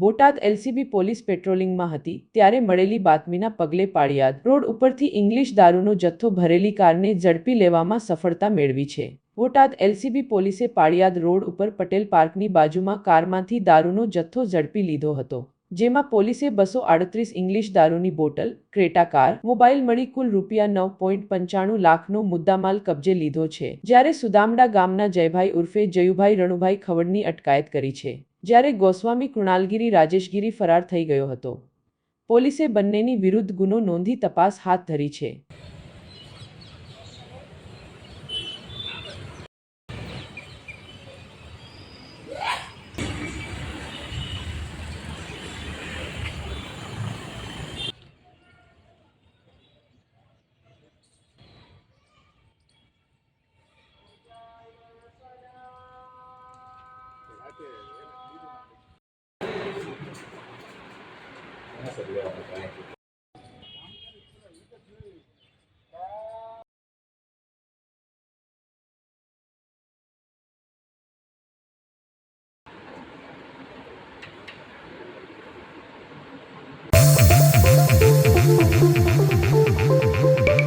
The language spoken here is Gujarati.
બોટાદ એલસીબી પોલીસ પેટ્રોલિંગમાં હતી ત્યારે મળેલી બાતમીના પગલે પાળિયાદ રોડ ઉપરથી ઇંગ્લિશ દારૂનો જથ્થો ભરેલી કારને ઝડપી લેવામાં સફળતા મેળવી છે. બોટાદ એલસીબી પોલીસે પાળિયાદ રોડ ઉપર પટેલ પાર્કની બાજુમાં કારમાંથી દારૂનો જથ્થો ઝડપી લીધો હતો, જેમાં પોલીસે બસો આડત્રીસ ઇંગ્લિશ દારૂની બોટલ, ક્રેટા કાર, મોબાઈલ મળી કુલ રૂપિયા નવ પોઈન્ટ પંચાણું લાખનો મુદ્દામાલ કબજે લીધો છે, જ્યારે સુદામડા ગામના જયભાઈ ઉર્ફે જયુભાઈ રણુભાઈ ખવડની અટકાયત કરી છે. જ્યારે ગોસ્વામી કૃણાલગીરી રાજેશગીરી ફરાર થઈ ગયો હતો. પોલીસે બંનેની વિરુદ્ધ ગુનો નોંધી તપાસ હાથ ધરી છે. சொல்லுங்க